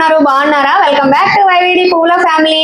ఉన్నారు బాగున్నారా? Welcome back to వైవిడి పూల ఫ్యామిలీ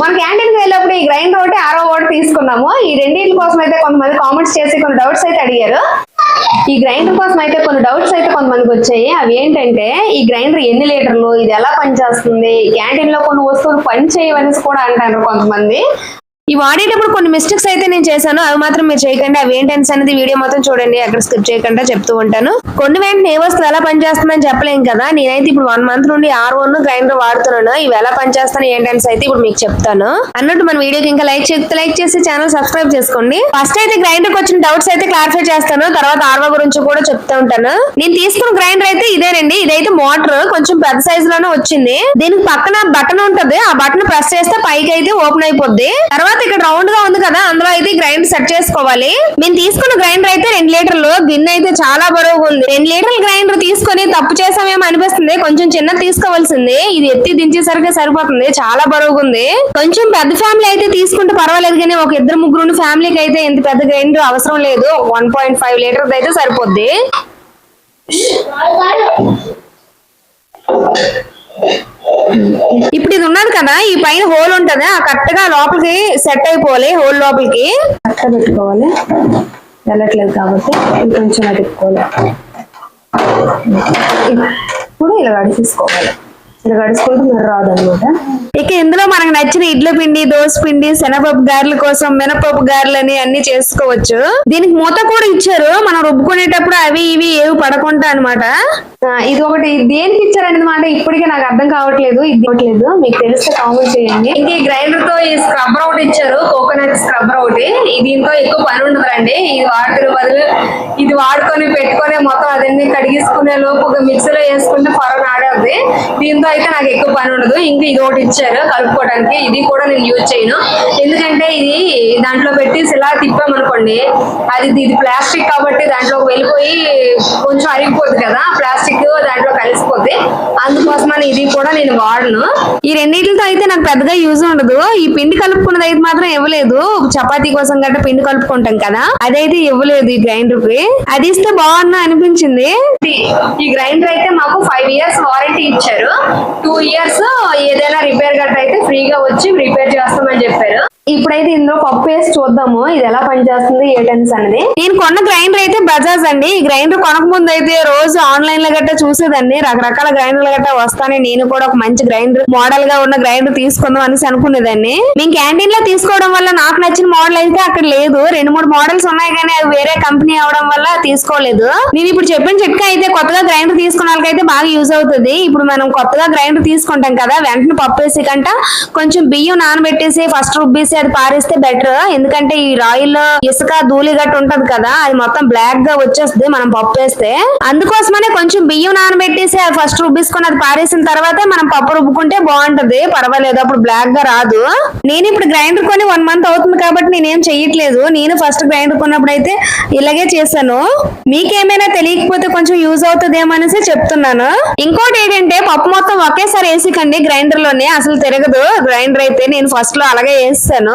మన క్యాంటీన్కి వెళ్ళినప్పుడు ఈ గ్రైండర్ ఒకటి ఆరో ఒకటి తీసుకున్నాము. ఈ రెండింటి కోసం అయితే కొంతమంది కామెంట్స్ చేసి కొన్ని డౌట్స్ అయితే అడిగారు. ఈ గ్రైండర్ కోసం అయితే కొన్ని డౌట్స్ అయితే కొంతమందికి వచ్చాయి. అవి ఏంటంటే ఈ గ్రైండర్ ఎన్ని లీటర్లు ఇది ఎలా పనిచేస్తుంది? క్యాంటీన్లో కొన్ని వస్తువులు పని చేయవనేసి కూడా అంటారు కొంతమంది. ఈ వాడేటప్పుడు కొన్ని మిస్టేక్స్ అయితే నేను చేశాను. అవి మాత్రం మీరు చేయకండి. అవి ఏంటన్స్ అనేది వీడియో మొత్తం చూడండి. అక్కడ స్కిప్ చేయకుండా చెప్తూ ఉంటాను. కొన్ని వెంటనే ఏ వస్తువు ఎలా పనిచేస్తుందని చెప్పలేం కదా. నేనైతే ఇప్పుడు వన్ మంత్ నుండి ఆర్ వన్ గ్రైండర్ వాడుతున్నాను. ఇవి ఎలా పనిచేస్తాను ఏంటన్స్ అయితే ఇప్పుడు మీకు చెప్తాను. అన్నట్టు మన వీడియోకి ఇంకా లైక్ చేస్తే లైక్ చేసి ఛానల్ సబ్స్క్రైబ్ చేసుకోండి. ఫస్ట్ అయితే గ్రైండర్కి వచ్చిన డౌట్స్ అయితే క్లారిఫై చేస్తాను. తర్వాత ఆర్వో గురించి కూడా చెప్తూ ఉంటాను. నేను తీసుకున్న గ్రైండర్ అయితే ఇదేనండి. ఇదైతే మోటార్ కొంచెం పెద్ద సైజ్లోనే వచ్చింది. దీనికి పక్కన బటన్ ఉంటది. ఆ బటన్ ప్రెస్ చేస్తే పైకి అయితే ఓపెన్ అయిపోద్ది. తర్వాత ఇక్కడ రౌండ్గా ఉంది కదా అందులో అయితే గ్రైండర్ సెట్ చేసుకోవాలి. మేము తీసుకున్న గ్రైండర్ అయితే రెండు లీటర్లు గిన్నె అయితే చాలా బరువుగా ఉంది. రెండు లీటర్ల గ్రైండర్ తీసుకొని తప్పు చేసామేమో అనిపిస్తుంది కొంచెం చిన్న తీసుకోవాల్సింది. ఇది ఎత్తి దించేసరికి సరిపోతుంది చాలా బరువుగా ఉంది. కొంచెం పెద్ద ఫ్యామిలీ అయితే తీసుకుంటే పర్వాలేదు కానీ ఒక ఇద్దరు ముగ్గురు ఫ్యామిలీకి అయితే ఇంత పెద్ద గ్రైండర్ అవసరం లేదు. వన్ పాయింట్ ఫైవ్ లీటర్ అయితే సరిపోద్ది. ఇప్పుడు ఇది ఉన్నది కదా ఈ పైన హోల్ ఉంటది? ఆ కరెక్ట్గా లోపలికి సెట్ అయిపోవాలి హోల్ లోపలికి. కరెక్ట్ పెట్టుకోవాలి. వెళ్ళట్లేదు కాబట్టి ఇది కొంచెం అతుక్కోవాలి. ఇప్పుడు ఇలా గడిచేసుకోవాలి ఇలా గడుచుకుంటే మీరు రాదు ఇక ఇందులో మనకు నచ్చిన ఇడ్ల పిండి దోశ పిండి శనగపప్పు గారెల కోసం మినపప్పు గారెలు అని అన్ని చేసుకోవచ్చు. దీనికి మూత కూడా ఇచ్చారు. మనం రుబ్బుకునేటప్పుడు అవి ఇవి ఏవి పడకుండా అనమాట ఇది ఒకటి దేనికి ఇచ్చారన్నమాట ఇప్పటికే నాకు అర్థం కావట్లేదు. ఇది ఇవ్వట్లేదు. మీకు తెలిస్తే కామెంట్ చేయండి. ఇంక ఈ గ్రైండర్తో ఈ స్క్రబ్బర్ ఒకటి ఇచ్చారు. కోకోనట్ స్క్రబ్బర్ ఒకటి. దీంతో ఎక్కువ పని ఉండదండి. ఇది వాడుతున్న బదులు ఇది వాడుకొని పెట్టుకొని మొత్తం అదన్నీ కడిగించుకునే లోపు ఒక మిక్సీలో వేసుకుంటే పొర నాడేది దీంతో అయితే నాకు ఎక్కువ పని ఉండదు. ఇంకా ఇది ఒకటి ఇచ్చారు. కలుపుకోవడానికి. ఇది కూడా నేను యూజ్ చేయను. ఎందుకంటే ఇది దాంట్లో పెట్టి ఇలా తిప్పామనుకోండి అది ఇది ప్లాస్టిక్ కాబట్టి దాంట్లోకి వెళ్ళిపోయి కొంచెం అరిగిపోద్ది కదా ప్లాస్టిక్ దాంట్లో కలిసిపోతే అందుకోసమని ఇది కూడా నేను వాడను. ఈ రెండింటితో అయితే నాకు పెద్దగా యూజ్ ఉండదు. ఈ పిండి కలుపుకున్నది అయితే మాత్రం ఇవ్వలేదు. చపాతీ కోసం గట్రా పిండి కలుపుకుంటాం కదా అదైతే ఇవ్వలేదు ఈ గ్రైండర్కి. అది ఇస్తే బాగున్నా అనిపించింది. ఈ గ్రైండర్ అయితే మాకు ఫైవ్ ఇయర్స్ వారంటీ ఇచ్చారు. టూ ఇయర్స్ ఏదైనా రిపేర్ గట్రా అయితే ఫ్రీగా వచ్చి రిపేర్ చేస్తామని చెప్పారు. ఇప్పుడైతే ఇందులో పప్పు వేసి చూద్దాము. ఇది ఎలా పనిచేస్తుంది ఏ టెన్స్ అనేది. నేను కొన్న గ్రైండర్ అయితే బజాజ్ అండి. ఈ గ్రైండర్ కొనక ముందు అయితే రోజు ఆన్లైన్లో గట్టా చూసేదండి రకరకాల గ్రైండర్లు గట్టా వస్తానే. నేను కూడా ఒక మంచి గ్రైండర్ మోడల్గా ఉన్న గ్రైండర్ తీసుకుందాం అనేసి అనుకునేదాన్ని. మేము క్యాంటీన్లో తీసుకోవడం వల్ల నాకు నచ్చిన మోడల్ అయితే అక్కడ లేదు. రెండు మూడు మోడల్స్ ఉన్నాయి కానీ అవి వేరే కంపెనీ అవడం వల్ల తీసుకోలేదు. నేను ఇప్పుడు చెప్పిన చిట్కా అయితే కొత్తగా గ్రైండర్ తీసుకున్న వాళ్ళకైతే బాగా యూజ్ అవుతుంది. ఇప్పుడు మనం కొత్తగా గ్రైండర్ తీసుకుంటాం కదా వెంటనే పప్పు వేసి కంట కొంచెం బియ్యం నానబెట్టేసి ఫస్ట్ రుబ్బేసి అది పారేస్తే బెటర్ ఎందుకంటే ఈ రాయిల్లో ఇసుక ధూళి గట్ట ఉంటది కదా అది మొత్తం బ్లాక్గా వచ్చేస్తుంది మనం పప్పు వేస్తే అందుకోసమనే కొంచెం బియ్యం నానబెట్టేసి అది ఫస్ట్ రుబ్బేసుకొని అది పారేసిన తర్వాత మనం పప్పు రుబ్బుకుంటే బాగుంటది. పర్వాలేదు అప్పుడు బ్లాక్గా రాదు. నేను ఇప్పుడు గ్రైండర్ కొని వన్ మంత్ అవుతుంది కాబట్టి నేనేం చెయ్యట్లేదు. నేను ఫస్ట్ గ్రైండర్ కొన్నప్పుడు అయితే ఇలాగే చేశాను. మీకేమైనా తెలియకపోతే కొంచెం యూజ్ అవుతుందేమో అనేసి చెప్తున్నాను. ఇంకోటి ఏంటంటే పప్పు మొత్తం ఒకేసారి వేసికండి గ్రైండర్లోనే అసలు తిరగదు. గ్రైండర్ అయితే నేను ఫస్ట్లో అలాగే వేస్తాను.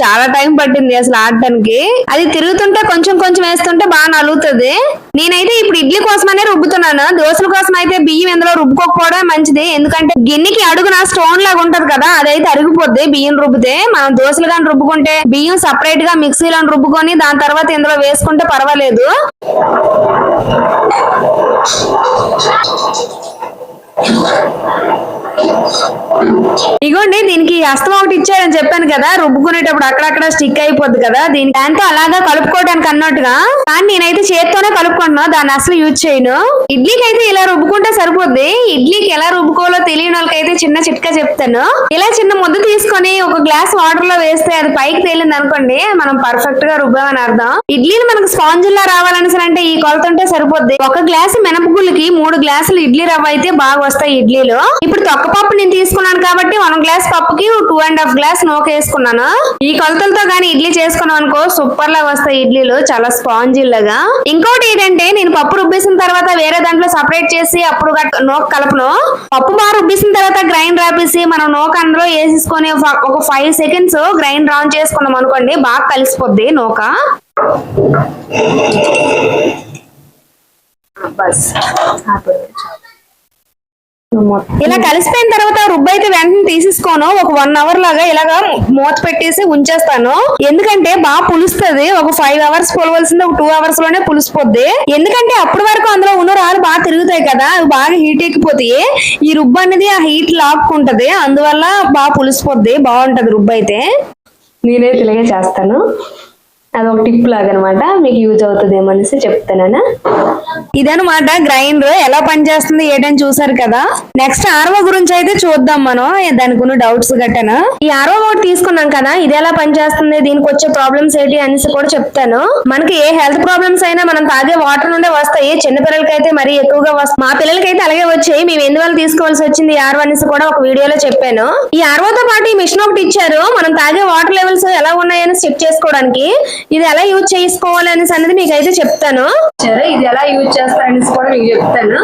చాలా టైం పట్టింది అసలు ఆడటానికి. అది తిరుగుతుంటే కొంచెం కొంచెం వేస్తుంటే బాగా నలుగుతుంది. నేనైతే ఇప్పుడు ఇడ్లీ కోసమనే రుబ్బుతున్నాను. దోశల కోసం అయితే బియ్యం ఇందులో రుబ్బుకోకపోవడం మంచిది. ఎందుకంటే గిన్నెకి అడుగున స్టోన్ లాగా ఉంటది కదా అదైతే అరిగిపోద్ది బియ్యం రుబ్బితే. మనం దోశలు కానీ రుబ్బుకుంటే బియ్యం సపరేట్గా మిక్సీలో రుబ్బుకొని దాని తర్వాత ఇందులో వేసుకుంటే పర్వాలేదు. ఇగోండి దీనికి అస్తం ఒకటి ఇచ్చారని చెప్పాను కదా రుబ్బుకునేటప్పుడు అక్కడక్కడ స్టిక్ అయిపోద్ది కదా దీని దాంతో అలాగా కలుపుకోవడానికి అన్నట్టుగా. కానీ నేనైతే చేత్తోనే కలుపుకుంటున్నా దాన్ని అసలు యూజ్ చేయను. ఇడ్లీకి అయితే ఇలా రుబ్బుకుంటే సరిపోద్ది. ఇడ్లీకి ఎలా రుబ్బుకోవాలో తెలియని వాళ్ళకైతే చిన్న చిట్కా చెప్తాను. ఇలా చిన్న ముద్ద తీసుకొని ఒక గ్లాస్ వాటర్లో వేస్తే అది పైకి తేలింది అనుకోండి మనం పర్ఫెక్ట్గా రుబ్బామని అర్థం. ఇడ్లీని మనకు స్పాంజ్ లా రావాలని అంటే ఈ కొలతుంటే సరిపోద్ది. ఒక గ్లాసు మినపగుళ్ళకి మూడు గ్లాసులు ఇడ్లీ రవ్వ అయితే బాగా వస్తాయి ఇడ్లీలో. ఇప్పుడు తొక్కపప్పు నేను తీసుకున్నాను కాబట్టి వన్ గ్లాస్ పప్పుకి టూ అండ్ హాఫ్ గ్లాస్ నూక వేసుకున్నాను. ఈ కొలతలతో గానీ ఇడ్లీ చేసుకున్నాం అనుకో సూపర్ లాగా వస్తాయి ఇడ్లీలు చాలా స్పాంజీ లాగా ఇంకోటి ఏంటంటే నేను పప్పు రుబ్బేసిన తర్వాత వేరే దాంట్లో సపరేట్ చేసి అప్పుడు నూక కలపను. పప్పు బాగా రుబ్బేసిన తర్వాత గ్రైండ్ రాపేసి మనం నూక అందులో వేసేసుకొని ఒక- ఒక ఫైవ్ సెకండ్స్ గ్రైండ్ రౌండ్ చేసుకున్నాం అనుకోండి బాగా కలిసిపోద్ది నూక. బస్. ఇలా కలిసిపోయిన తర్వాత రుబ్బు అయితే వెంటనే తీసేసుకోను. ఒక వన్ అవర్ లాగా ఇలాగా మూత పెట్టేసి ఉంచేస్తాను. ఎందుకంటే బాగా పులుస్తుంది. ఒక ఫైవ్ అవర్స్ పులవలసింది ఒక టూ అవర్స్లోనే పులిసిపోద్ది. ఎందుకంటే అప్పటి వరకు అందులో ఉన్న రాళ్ళు బాగా తిరుగుతాయి కదా. అవి బాగా హీట్ ఎక్కిపోతాయి. ఈ రుబ్బు అనేది ఆ హీట్ లాక్కుంటది. అందువల్ల బాగా పులిసిపోద్ది. బాగుంటది రుబ్బు అయితే నేనైతే ఇలాగే చేస్తాను. అదొక టిప్ లాగా అనమాట మీకు యూజ్ అవుతుంది అనేసి చెప్తాను ఇదనమాట గ్రైండర్ ఎలా పనిచేస్తుంది ఏంటని చూసారు కదా? నెక్స్ట్ ఆర్వో గురించి అయితే చూద్దాం మనం. దానికి ఉన్న డౌట్స్ గట్టన? ఈ ఆర్వో ఒకటి తీసుకున్నాం కదా ఇది ఎలా పనిచేస్తుంది దీనికి వచ్చే ప్రాబ్లమ్స్ ఏంటి అనేసి కూడా చెప్తాను. మనకి ఏ హెల్త్ ప్రాబ్లమ్స్ అయినా మనం తాగే వాటర్ నుండే వస్తాయి చిన్న పిల్లలకి అయితే మరీ ఎక్కువగా వస్తాయి మా పిల్లలకి అయితే అలాగే వచ్చాయి మేము ఎందువల్ల తీసుకోవాల్సి వచ్చింది ఈ ఆర్వో అనేసి కూడా ఒక వీడియోలో చెప్పాను. ఈ ఆర్వోతో పాటు ఈ మిషన్ ఒకటి ఇచ్చారు మనం తాగే వాటర్ లెవెల్స్ ఎలా ఉన్నాయని చెక్ చేసుకోవడానికి. ఇది ఎలా యూజ్ చేసుకోవాలి అనేసి అనేది మీకు అయితే చెప్తాను. సరే ఇది ఎలా యూజ్ చేస్తారనేసి కూడా మీకు చెప్తాను.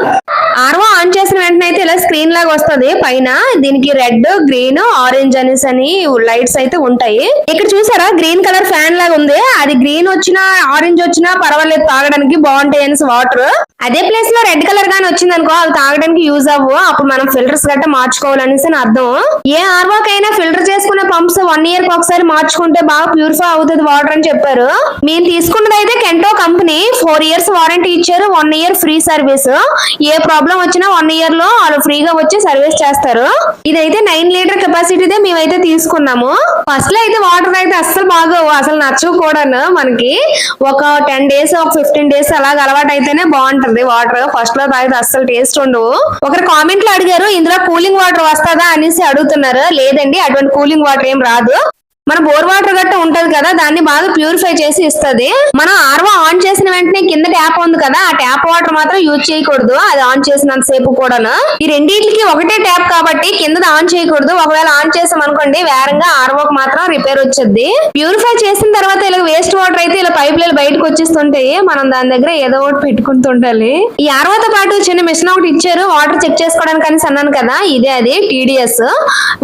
ఆర్వో ఆన్ చేసిన వెంటనే అయితే ఇలా స్క్రీన్ లాగా వస్తది. పైన దీనికి రెడ్ గ్రీన్ ఆరెంజ్ అనేసి అని లైట్స్ అయితే ఉంటాయి. ఇక్కడ చూసారా? గ్రీన్ కలర్ ఫ్యాన్ లాగా ఉంది. అది గ్రీన్ వచ్చినా ఆరెంజ్ వచ్చినా పర్వాలేదు తాగడానికి బాగుంటాయి అనేసి వాటర్. అదే ప్లేస్లో రెడ్ కలర్ గానీ వచ్చింది అనుకో అవి తాగడానికి యూజ్ అవ్వు. అప్పుడు మనం ఫిల్టర్స్ గట్ట మార్చుకోవాలనేసి అని అర్థం. ఏ ఆర్వోకైనా ఫిల్టర్ చేసుకున్న పంప్స్ వన్ ఇయర్కి ఒకసారి మార్చుకుంటే బాగా ప్యూరిఫై అవుతుంది వాటర్ అని చెప్పారు. మేము తీసుకున్నది అయితే Kent RO company four years warranty ఇచ్చారు వన్ ఇయర్ ఫ్రీ సర్వీస్ ఏ ప్రాబ్లం వచ్చినా వన్ ఇయర్లో వాళ్ళు ఫ్రీగా వచ్చి సర్వీస్ చేస్తారు. ఇదైతే నైన్ లీటర్ కెపాసిటీదే మేమైతే తీసుకున్నాము. ఫస్ట్లో అయితే వాటర్ అయితే అస్సలు బాగోవు అసలు నచ్చవు కూడాను మనకి. ఒక టెన్ డేస్ ఒక ఫిఫ్టీన్ డేస్ అలాగ అలవాటు అయితేనే బాగుంటుంది. వాటర్. ఫస్ట్లో తాగితే అస్సలు టేస్ట్ ఉండవు. ఒకరు కామెంట్లో అడిగారు ఇందులో కూలింగ్ వాటర్ వస్తుందా? అనేసి అడుగుతున్నారు. లేదండి అటువంటి కూలింగ్ వాటర్ ఏం రాదు. మన బోర్ వాటర్ గట్ట ఉంటది కదా దాన్ని బాగా ప్యూరిఫై చేసి ఇస్తుంది. మనం ఆర్వో ఆన్ చేసిన వెంటనే కింద ట్యాప్ ఉంది కదా ఆ ట్యాప్ వాటర్ మాత్రం యూజ్ చేయకూడదు. అది ఆన్ చేసినంత సేపు కూడాను. ఈ రెండింటికి ఒకటే ట్యాప్ కాబట్టి కింద ఆన్ చేయకూడదు. ఒకవేళ ఆన్ చేసాం అనుకోండి వేరంగా ఆర్వోకి మాత్రం రిపేర్ వచ్చేది. ప్యూరిఫై చేసిన తర్వాత ఇలా వేస్ట్ వాటర్ అయితే ఇలా పైప్ లైన్ బయటకు వచ్చేస్తుంటాయి మనం దాని దగ్గర ఏదో ఒకటి పెట్టుకుంటుండాలి. ఈ ఆర్వోతో పాటు చిన్న మిషన్ ఒకటి ఇచ్చారు. వాటర్ చెక్ చేసుకోవడానికి అనేసి అన్నాను కదా ఇదే అది టీడీఎస్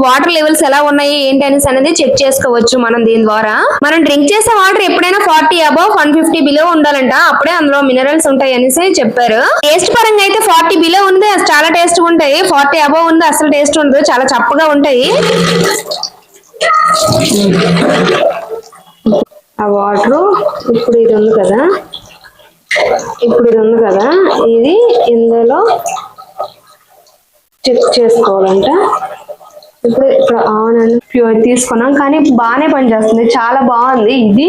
వాటర్ లెవెల్స్ ఎలా ఉన్నాయి ఏంటి అనేసి అనేది చెక్ చేసుకోవచ్చు మనం దీని ద్వారా. మనం డ్రింక్ చేసే వాటర్ ఎప్పుడైనా forty above one fifty below ఉండాలంట. అప్పుడే అందులో మినరల్స్ ఉంటాయి అనేసి చెప్పారు. టేస్ట్ పరంగా అయితే ఫార్టీ బిలో ఉంది. చాలా టేస్ట్ ఉంటాయి. ఫార్టీ అబౌవ్ ఉంది అసలు టేస్ట్ ఉండదు. చాలా చప్పగా ఉంటాయి. ఆ వాటర్ ఇప్పుడు ఇది ఉంది కదా. ఇప్పుడు ఇది ఉంది కదా. ఇది ఇందులో చెక్ చేసుకోవాలంట. ఇప్పుడు ఇప్పుడు ఆన్ అని ప్యూర్ తీసుకున్నాం. కానీ బాగానే పనిచేస్తుంది. చాలా బాగుంది. ఇది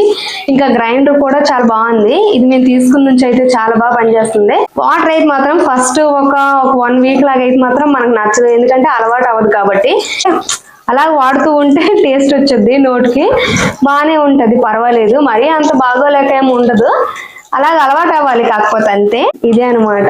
ఇంకా గ్రైండర్ కూడా చాలా బాగుంది. ఇది మేము తీసుకున్న నుంచి అయితే చాలా బాగా పనిచేస్తుంది. వాటర్ అయితే మాత్రం ఫస్ట్ ఒక ఒక వన్ వీక్ లాగా అయితే మాత్రం మనకు నచ్చదు. ఎందుకంటే అలవాటు అవ్వదు కాబట్టి. అలా వాడుతూ ఉంటే టేస్ట్ వచ్చేది నోటికి. బాగానే ఉంటుంది. పర్వాలేదు. మరీ అంత బాగోలేక ఏమి ఉండదు. అలాగ అలవాటు అవ్వాలి కాకపోతే అంతే. ఇదే అనమాట